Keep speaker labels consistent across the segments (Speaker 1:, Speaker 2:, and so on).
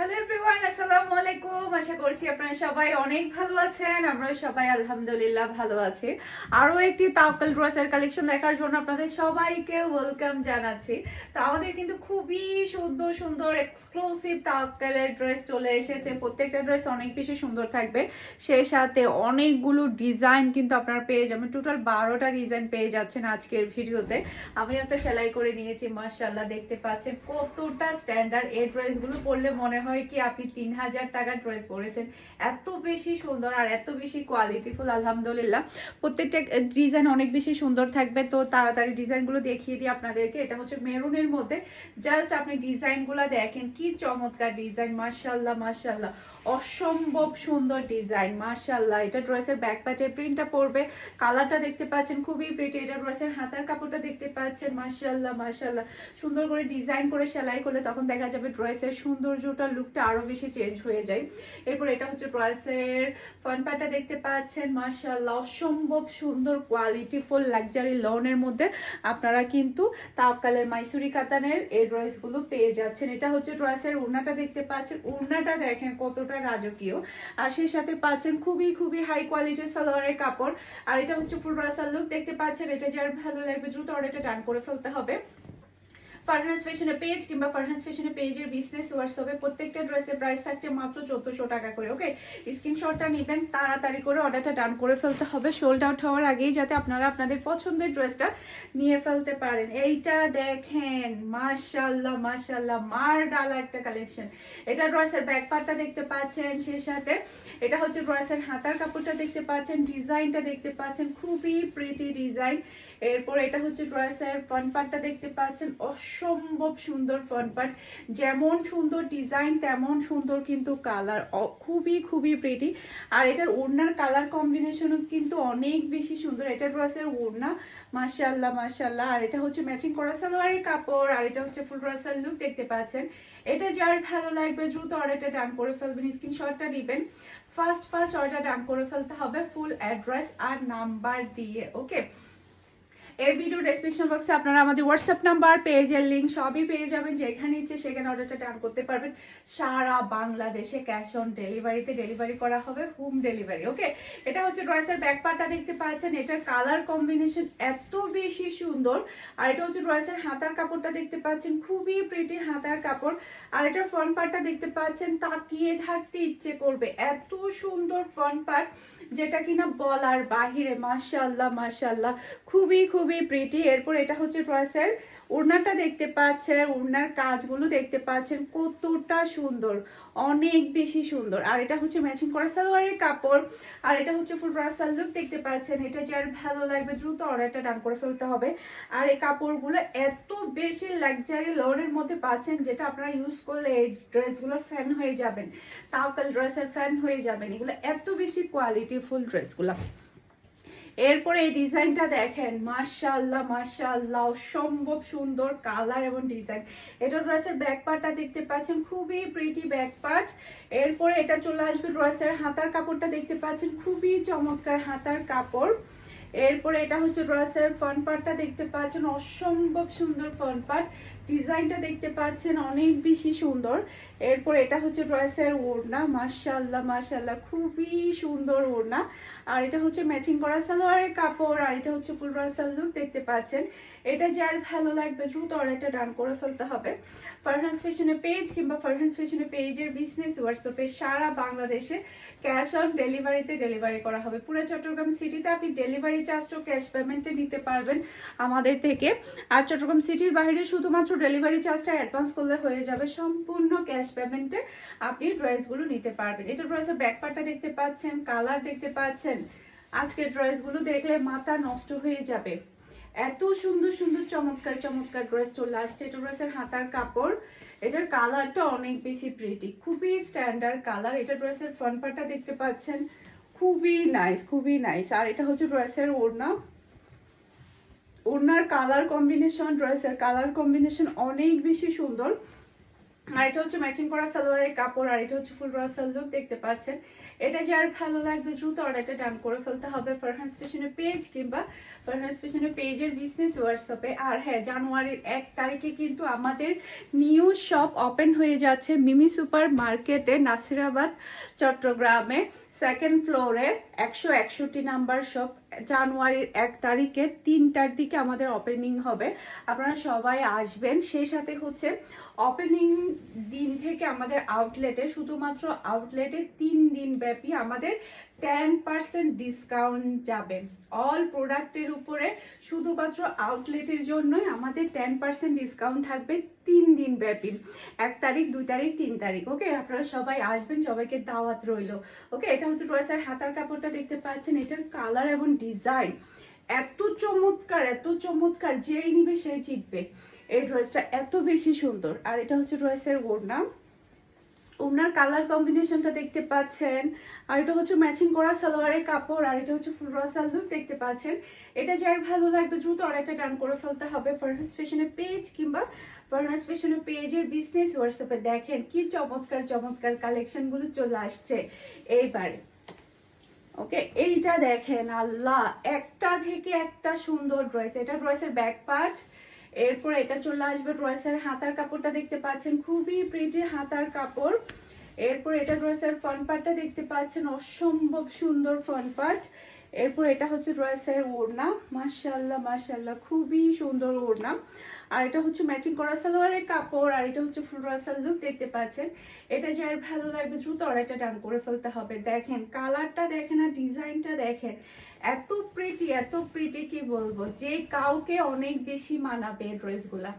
Speaker 1: Hello everyone আসসালামু আলাইকুম আশা করছি আপনারা সবাই অনেক ভালো আছেন। আমরা সবাই আলহামদুলিল্লাহ ভালো আছি। আরও একটি তাওকাল ড্রেসের কালেকশন দেখার জন্য আপনাদের সবাইকে ওয়েলকাম জানাচ্ছি। তো আমাদের কিন্তু খুবই সুন্দর সুন্দর এক্সক্লুসিভ তাওকালের ড্রেস চলে এসেছে। প্রত্যেকটা ড্রেস অনেক বেশি সুন্দর থাকবে। সেই সাথে অনেকগুলো ডিজাইন কিন্তু আপনারা পেয়ে যাবেন। টোটাল বারোটা ডিজাইন পেয়ে যাচ্ছেন আজকের ভিডিওতে। আমি একটা সেলাই করে নিয়েছি মাশাল্লাহ দেখতে পাচ্ছেন কতটা স্ট্যান্ডার্ড এই ড্রেসগুলো পরলে মনে হয় কি আপনি তিন হাজার টাকার ড্রেস পরেছেন। এত বেশি সুন্দর আর এত বেশি কোয়ালিটিফুল আলহামদুলিল্লাহ। প্রত্যেকটা ডিজাইন অনেক বেশি সুন্দর থাকবে। তো তাড়াতাড়ি ডিজাইনগুলো দেখিয়ে দিই আপনাদেরকে। এটা হচ্ছে মেরুনের মধ্যে। জাস্ট আপনি ডিজাইনগুলো দেখেন। কি চমৎকার ডিজাইন মাশাল্লাহ মার্শাল্লাহ অসম্ভব সুন্দর ডিজাইন মাশাল্লাহ এটা ড্রেসের ব্যাক প্যাচের প্রিন্টটা পড়বে কালারটা দেখতে পাচ্ছেন। খুবই প্রিটি এটা ড্রেসের হাতার কাপড়টা দেখতে পাচ্ছেন। মাশাল্লাহ মাশাল্লাহ সুন্দর করে ডিজাইন করে সেলাই করলে তখন দেখা যাবে ড্রেসের সৌন্দর্যটা লুকটা আরও বেশি চেঞ্জ হয়ে যায়। এরপর এটা হচ্ছে ড্রেসের ফ্রন্ট পার্টটা দেখতে পাচ্ছেন। মাশাল্লাহ অসম্ভব সুন্দর কোয়ালিটি ফুল লাক্সারি লনের মধ্যে আপনারা কিন্তু তাওকালের মাইসুরি কাতানের এই ড্রেসগুলো পেয়ে যাচ্ছেন। এটা হচ্ছে ড্রেসের উড়নাটা দেখতে পাচ্ছেন। উড়নাটা দেখেন কতটা রাজকীয়। আর সেই সাথে পাচ্ছেন খুবই খুবই হাই কোয়ালিটির সালোয়ারের কাপড়। আর এটা হচ্ছে ফুল ড্রেসার লুক দেখতে পাচ্ছেন। এটা যার ভালো লাগবে দ্রুত অর্ডারটা ডান করে ফেলতে হবে। ফারহানাস ফ্যাশনের পেজ কিংবা ফারহানাস ফ্যাশনের পেজের বিজনেস হোয়াটসঅ্যাপে প্রত্যেকটা ড্রেসের প্রাইস থাকছে মাত্র চোদ্দশো টাকা করে ওকে স্ক্রিনশটটা নেবেন, তাড়াতাড়ি করে অর্ডারটা ডান করে ফেলতে হবে। সোল্ড আউট হওয়ার আগেই যাতে আপনারা আপনাদের পছন্দের ড্রেসটা নিয়ে ফেলতে পারেন। এইটা দেখেন মাশাল্লাহ মাশাল্লাহ মার ডালা একটা কালেকশন এটা ড্রেসের ব্যাক পার্টটা দেখতে পাচ্ছেন, সেই সাথে এটা হচ্ছে ড্রেসের হাতার কাপড়টা দেখতে পাচ্ছেন ডিজাইনটা দেখতে পাচ্ছেন, খুবই প্রিটি ডিজাইন এরপর এটা হচ্ছে ড্রেসের ফ্রন্ট পার্টটা দেখতে পাচ্ছেন। অসম্ভব সুন্দর ফ্রন্ট পার্ট যেমন সুন্দর ডিজাইন তেমন সুন্দর কিন্তু কালার খুবই খুবই প্রিটি আর এটার ওড়নার কালার কম্বিনেশনও কিন্তু অনেক বেশি সুন্দর। এটা ড্রেসের ওড়না। মাশাল্লাহ মাশাল্লাহ আর এটা হচ্ছে ম্যাচিং করা সালোয়ারের কাপড়। আর এটা হচ্ছে ফুল ড্রেসের লুক দেখতে পাচ্ছেন। এটা যার ভালো লাগবে, দ্রুত অর্ডারটা ডান করে ফেলবেন। স্ক্রিনশটটা নেবেন। ফার্স্ট ফার্স্ট অর্ডার ডান করে ফেলতে হবে ফুল অ্যাড্রেস আর নাম্বার দিয়ে ওকে এই ভিডিও ডেসক্রিপশন বক্সে আপনারা আমাদের হোয়াটসঅ্যাপ নাম্বার পেজের লিঙ্ক সবই পেয়ে যাবেন। যেখানে ইচ্ছে সেখানে অর্ডারটা ডান করতে পারবেন। সারা বাংলাদেশে ক্যাশ অন ডেলিভারিতে ডেলিভারি করা হবে হোম ডেলিভারি ওকে এটা হচ্ছে ড্রয়েসের ব্যাক পার্টটা দেখতে পাচ্ছেন। এটার কালার কম্বিনেশন এত বেশি সুন্দর। আর এটা হচ্ছে ড্রয়েসের হাতার কাপড়টা দেখতে পাচ্ছেন। খুবই প্রিটি হাতার কাপড়। আর এটার ফ্রন্ট পার্টটা দেখতে পাচ্ছেন। তাকিয়ে থাকতে ইচ্ছে করবে। এত সুন্দর ফ্রন্ট পার্ট যেটা কিনা বলার বাহিরে মাশাল্লাহ মাশাল্লাহ খুবই খুবই প্রিটি এরপর এটা হচ্ছে ড্রেসের ওড়নাটা দেখতে পাচ্ছেন, ওড়নার কাজগুলো দেখতে পাচ্ছেন, কতটা সুন্দর, অনেক বেশি সুন্দর। আর এটা হচ্ছে ম্যাচিং করা সালোয়ারের কাপড়, আর এটা হচ্ছে ফুল রাসাল লুক দেখতে পাচ্ছেন। এটা যার ভালো লাগবে, দ্রুত অর্ডারটা ডান করে ফেলতে হবে। আর এই কাপড়গুলো এত বেশি লাক্সারি লোনের মধ্যে পাচ্ছেন, যেটা আপনারা ইউজ করলে এই ড্রেসগুলো ফ্যান হয়ে যাবেন। তাওকাল ড্রেসের ফ্যান হয়ে যাবেন। এগুলো এত বেশি কোয়ালিটি ফুল ড্রেসগুলো এরপরে এই ডিজাইনটা দেখেন মাশাল্লাহ মাশাল্লাহ অসম্ভব সুন্দর কালার এবং ডিজাইন এটা ড্রেসের ব্যাক পার্টটা দেখতে পাচ্ছেন, খুবই প্রিটি ব্যাক পার্ট এরপরে এটা চলে আসবে ড্রেসের হাতার কাপড়টা দেখতে পাচ্ছেন, খুবই চমৎকার হাতার কাপড়। এরপরে এটা হচ্ছে ড্রেসের ফ্রন্ট পার্টটা দেখতে পাচ্ছেন, অসম্ভব সুন্দর ফ্রন্ট পার্ট ডিজাইনটা দেখতে পাচ্ছেন, অনেক বেশি সুন্দর। এরপর এটা হচ্ছে ড্রেসের ওড়না মাশাল্লাহ মাশাল্লাহ খুবই সুন্দর ওড়না। আর এটা হচ্ছে ম্যাচিং করা সালোয়ারের কাপড়, আর এটা হচ্ছে ফুল ড্রেসের লুক দেখতে পাচ্ছেন। এটা যার ভালো লাগবে দ্রুত অর্ডারটা ডান করে ফেলতে হবে। ফারহান্স ফ্যাশনের পেজ কিংবা ফারহান্স ফ্যাশনের পেজের বিজনেস হোয়াটসঅ্যাপে সারা বাংলাদেশে ক্যাশ অন ডেলিভারিতে ডেলিভারি করা হবে। পুরো চট্টগ্রাম সিটিতে আপনি ডেলিভারি চার্জটাও ক্যাশ পেমেন্টে নিতে পারবেন আমাদের থেকে। আর চট্টগ্রাম সিটির বাইরে শুধুমাত্র ডেলিভারি চার্জটা অ্যাডভান্স করলে হয়ে যাবে। সম্পূর্ণ ক্যাশ পেমেন্টে আপনি ড্রেসগুলো নিতে পারবেন। এটা ড্রেসের ব্যাক পার্টটা দেখতে পাচ্ছেন কালার দেখতে পাচ্ছেন। আজকের ড্রেসগুলো দেখলে মাথা নষ্ট হয়ে যাবে। এত সুন্দর সুন্দর, চমৎকার চমৎকার ড্রেস চলে আসছে। এটা ড্রেসের হাতার কাপড়। এটার কালারটা অনেক বেশি প্রিটি খুবই স্ট্যান্ডার্ড কালার এটা ড্রেসের ফ্রন্ট পার্টটা দেখতে পাচ্ছেন, খুবই নাইস খুবই নাইস আর এটা হচ্ছে ড্রেসের ওড়না। ওড়নার কালার কম্বিনেশন ড্রেসের কালার কম্বিনেশন অনেক বেশি সুন্দর। আর এটা হচ্ছে ম্যাচিং করা সালোয়ারের কাপড়, আর এটা হচ্ছে ফুল রাসাল লুক দেখতে পাচ্ছেন। এটা যার ভালো লাগবে দ্রুত অর্ডারটা ডান করে ফেলতে হবে ফারহান্স ফ্যাশনের পেজ কিংবা ফারহান্স ফ্যাশনের পেজের বিজনেস হোয়াটসঅ্যাপে আর হ্যাঁ জানুয়ারির এক তারিখে কিন্তু আমাদের নিউ শপ ওপেন হয়ে যাচ্ছে মিমি সুপার মার্কেটে নাসিরাবাদ, চট্টগ্রামে। সেকেন্ড ফ্লোরে একশো একষট্টি নাম্বার শপ জানুয়ারির এক তারিখে তিনটার দিকে আমাদের ওপেনিং হবে। আপনারা সবাই আসবেন। সেই সাথে হচ্ছে ওপেনিং দিন থেকে আমাদের আউটলেটে শুধুমাত্র আউটলেটে তিন দিন ব্যাপী আমাদের টেন পার্সেন্ট ডিসকাউন্ট যাবে। অল প্রোডাক্টের উপরে শুধুমাত্র আউটলেটের জন্যই আমাদের টেন পার্সেন্ট ডিসকাউন্ট থাকবে তিন দিন ব্যাপী। এক তারিখ, দুই তারিখ, তিন তারিখ ওকে আপনারা সবাই আসবেন, সবাইকে দাওয়াত রইল ওকে এটা হচ্ছে ড্রেসের হাতার কাপড়টা দেখতে পাচ্ছেন, এটার কালার এবং ডিজাইন এত চমৎকার এত চমৎকার, যেই নিবে সে জিতবে এই ড্রেসটা এত বেশি সুন্দর। আর এটা হচ্ছে ড্রেসের ওড়না ওনার কালার কম্বিনেশনটা দেখতে পাচ্ছেন, আর এটা হচ্ছে ম্যাচিং করা সালোয়ারের কাপড়, আর এটা হচ্ছে ফুল রসাল দেখতে পাচ্ছেন। এটা যার ভালো লাগবে, দ্রুত অর্ডারটা ডান করে ফেলতে হবে। ফার্নাস ফ্যাশনের পেজ কিংবা ফার্নাস ফ্যাশনের পেজের বিজনেস হোয়াটসঅ্যাপে দেখেন কি চমৎকার চমৎকার কালেকশনগুলো চলে আসছে। এইবারে ওকে এইটা দেখেন, আল্লাহ, একটা থেকে একটা সুন্দর ড্রেস এটা ড্রেসের ব্যাক পার্ট এরপর এটা চলে আসবে ড্রয়েসের হাতার কাপড়টা দেখতে পাচ্ছেন, খুবই প্রিটি হাতার কাপড়। এরপর এটা ড্রয়েসের ফ্রন্ট পার্টটা দেখতে পাচ্ছেন, অসম্ভব সুন্দর ফ্রন্ট পার্ট এরপর এটা হচ্ছে ড্রেসের ওড়না। মাশাল্লাহ মাশাল্লাহ খুবই সুন্দর ওড়না। আর এটা হচ্ছে ম্যাচিং করা সালোয়ারের কাপড়, আর এটা হচ্ছে ফুল রাসাল লুক দেখতে পাচ্ছেন। এটা যার ভালো লাগবে দ্রুত অর্ডারটা ডান করে ফেলতে হবে। দেখেন কালারটা দেখেন আর ডিজাইনটা দেখেন। এত প্রিটি এত প্রিটি কি বলব? যে কাউকে অনেক বেশি মানাবে ড্রেসগুলা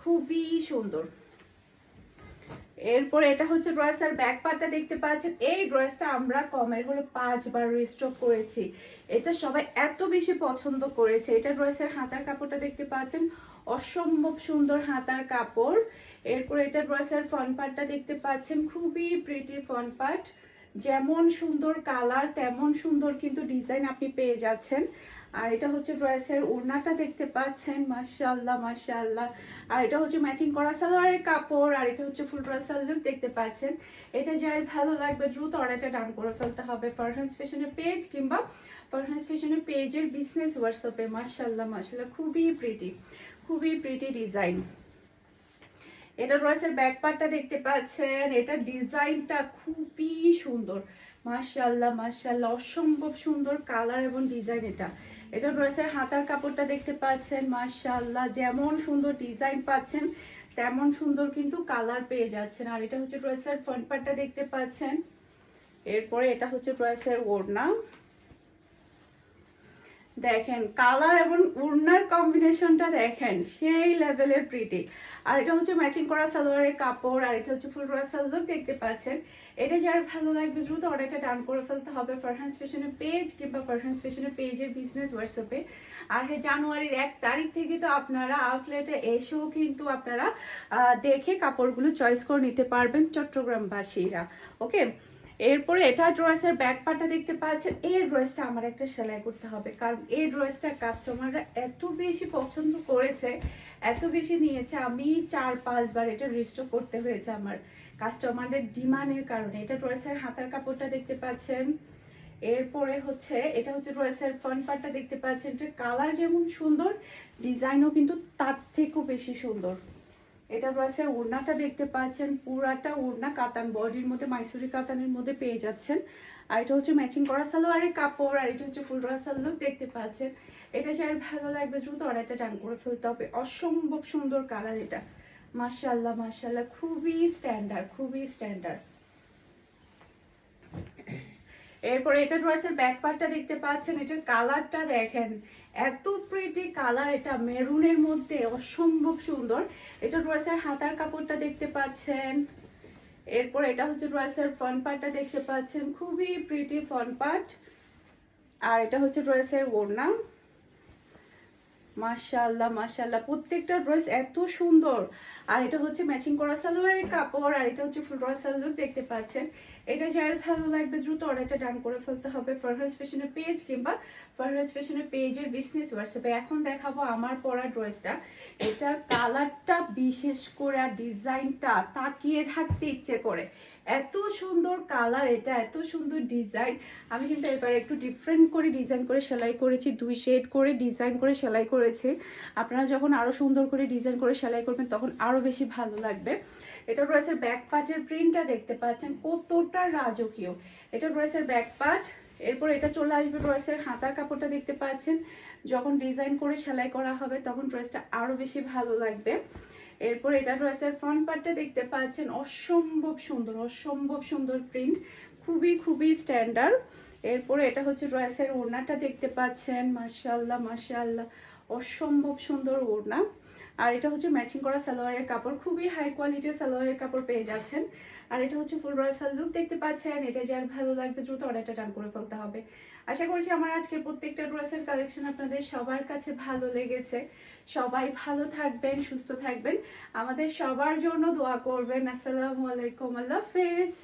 Speaker 1: খুবই সুন্দর। এরপর এটা হচ্ছে ড্রেসের ব্যাক পার্টটা দেখতে পাচ্ছেন। এই ড্রেসটা আমরা কমের হলে পাঁচবার রিস্টক করেছি। এটা সবাই এত বেশি পছন্দ করেছে। এটা ড্রেসের হাতার কাপড়টা দেখতে পাচ্ছেন। অসম্ভব সুন্দর হাতার কাপড়। এরপর এটা ড্রেসের ফ্রন্ট পার্টটা দেখতে পাচ্ছেন। খুবই প্রিটি ফ্রন্ট পার্ট যেমন সুন্দর কালার তেমন সুন্দর কিন্তু ডিজাইন আপনি পেয়ে যাচ্ছেন। আর এটা হচ্ছে ড্রেসের ওড়নাটা দেখতে পাচ্ছেন, মাশাআল্লাহ মাশাআল্লাহ। আর এটা হচ্ছে ম্যাচিং করা সালোয়ারের কাপড়, আর এটা হচ্ছে ফুল ড্রেসাল লুক দেখতে পাচ্ছেন। এটা যার ভালো লাগবে দ্রুত অর্ডারটা ডান করে ফেলতে হবে পারফেন্স ফ্যাশনের পেজ কিংবা পারফেন্স ফ্যাশনের পেজের বিজনেস হোয়াটসঅ্যাপে মাশাআল্লাহ মাশাআল্লাহ, খুবই প্রিটি খুবই প্রিটি ডিজাইন এটা ড্রেসের ব্যাক পার্টটা দেখতে পাচ্ছেন, এটা ডিজাইনটা খুবই সুন্দর। মাশাআল্লাহ মাশাআল্লাহ, অসম্ভব সুন্দর কালার এবং ডিজাইন এটা। এটা ড্রেসের হাতার কাপড়টা দেখতে পাচ্ছেন, মাশাআল্লাহ, যেমন সুন্দর ডিজাইন পাচ্ছেন, তেমন সুন্দর কিন্তু কালার পেয়ে যাচ্ছেন। আর এটা হচ্ছে ড্রেসের ফ্রন্ট পার্টটা দেখতে পাচ্ছেন, এরপরে এটা হচ্ছে ড্রেসের ওড়না। দেখেন কালার এবং উড়নার কম্বিনেশনটা দেখেন, সেই লেভেলের প্রিটি আর এটা হচ্ছে ম্যাচিং করা সালোয়ারের কাপড়, আর এটা হচ্ছে ফুল রাসাল লুক দেখতে পাচ্ছেন। এটা যার ভালো লাগবে, দ্রুত অর্ডারটা ডান করে ফেলতে হবে ফারহান্স ফ্যাশনের পেজ কিংবা ফারহান্স ফ্যাশনের পেজের বিজনেস হোয়াটসঅ্যাপে আর হ্যাঁ জানুয়ারির এক তারিখ থেকে তো আপনারা আউটলেটে এসেও কিন্তু আপনারা দেখে কাপড়গুলো চয়েস করে নিতে পারবেন চট্টগ্রামবাসীরা ওকে এরপরে এটা ড্রেসের ব্যাক পার্টটা দেখতে পাচ্ছেন। এই ড্রেসটা আমার একটা সেলাই করতে হবে, কারণ এই ড্রেসটা কাস্টমাররা এত বেশি পছন্দ করেছে, এত বেশি নিয়েছে। আমি চার পাঁচবার এটা রিস্টোর করতে হয়েছে আমার কাস্টমারদের ডিমান্ডের কারণে। এটা ড্রেসের হাতার কাপড়টা দেখতে পাচ্ছেন। এরপরে হচ্ছে, এটা হচ্ছে ড্রেসের ফ্রন্ট পার্টটা দেখতে পাচ্ছেন। যে কালার যেমন সুন্দর ডিজাইনও কিন্তু তার থেকেও বেশি সুন্দর। এটা রয়েছে ওড়নাটা দেখতে পাচ্ছেন, পুরাটা ওড়না কাতান বডির মধ্যে, মাইসুরি কাতানের মধ্যে পেয়ে যাচ্ছেন। আর এটা হচ্ছে ম্যাচিং করা সালোয়ারের কাপড়, আর এটা হচ্ছে ফুল রাসাল লুক দেখতে পাচ্ছেন। এটা যার ভালো লাগবে দ্রুত অর্ডারটা ডান করে ফেলতে হবে। অসম্ভব সুন্দর কালার এটা। মার্শাল্লাহ মার্শাল্লাহ খুবই স্ট্যান্ডার্ড খুবই স্ট্যান্ডার্ড এরপরে এটা ড্রেসের ব্যাক পার্টটা দেখতে পাচ্ছেন, এটার কালারটা দেখেন। এত প্রিটি কালার এটা মেরুনের মধ্যে, অসম্ভব সুন্দর। এটা ড্রেসের হাতার কাপড়টা দেখতে পাচ্ছেন। এরপর এটা হচ্ছে ড্রেসের ফ্রন্ট পার্টটা দেখতে পাচ্ছেন। খুবই প্রিটি ফ্রন্ট পার্ট আর এটা হচ্ছে ড্রেসের ওড়না। মাশাল্লাহ মাশাল্লাহ প্রত্যেকটা ড্রেস এত সুন্দর। আর এটা হচ্ছে ম্যাচিং করা সালোয়ারের কাপড়, আর এটা হচ্ছে লুক দেখতে পাচ্ছেন। এটা যার ভালো লাগবে দ্রুত অর্ডারটা ডান করে ফেলতে হবে ফারহাস ফ্যাশনের পেজ কিংবা ফারহাস ফ্যাশনের পেজের বিজনেস হোয়াটসঅ্যাপে এখন দেখাবো আমার পরা ড্রেসটা এটার কালারটা বিশেষ করে আর ডিজাইনটা তাকিয়ে থাকতে ইচ্ছে করে। এত সুন্দর কালার এটা এত সুন্দর ডিজাইন আমি কিন্তু এবার একটু ডিফারেন্ট করে ডিজাইন করে সেলাই করেছি, দুই শেড করে ডিজাইন করে সেলাই করেছি। আপনারা যখন আরও সুন্দর করে ডিজাইন করে সেলাই করবেন, তখন আরও বেশি ভালো লাগবে। এটা ড্রেসের ব্যাক পার্টের প্রিন্টটা দেখতে পাচ্ছেন, কতটা রাজকীয়। এটা ড্রেসের ব্যাক পার্ট এরপর এটা চলে আসবে ড্রেসের হাতার কাপড়টা দেখতে পাচ্ছেন। যখন ডিজাইন করে সেলাই করা হবে, তখন ড্রেসটা আরও বেশি ভালো লাগবে। এরপর এটা ড্রেসের ফ্রন্ট পার্টটা দেখতে পাচ্ছেন। অসম্ভব সুন্দর অসম্ভব সুন্দর প্রিন্ট খুবই খুবই স্ট্যান্ডার্ড এরপরে এটা হচ্ছে ড্রেসের ওড়নাটা দেখতে পাচ্ছেন। মাসা আল্লাহ মাসা আল্লাহ অসম্ভব সুন্দর ওড়না। আর এটা হচ্ছে ম্যাচিং করা সালোয়ারের কাপড়। খুবই হাই কোয়ালিটির সালোয়ারের কাপড় পেয়ে যাচ্ছেন। আর এটা হচ্ছে ফুল রয়্যাল লুক দেখতে পাচ্ছেন। এটা যার ভালো লাগবে দ্রুত অর্ডারটা টান করে ফেলতে হবে। আশা করছি আমার আজকের প্রত্যেকটা ড্রেসের কালেকশন আপনাদের সবার কাছে ভালো লেগেছে। সবাই ভালো থাকবেন, সুস্থ থাকবেন। আমাদের সবার জন্য দোয়া করবেন। আসসালামু আলাইকুম, আল্লাহ হাফেজ।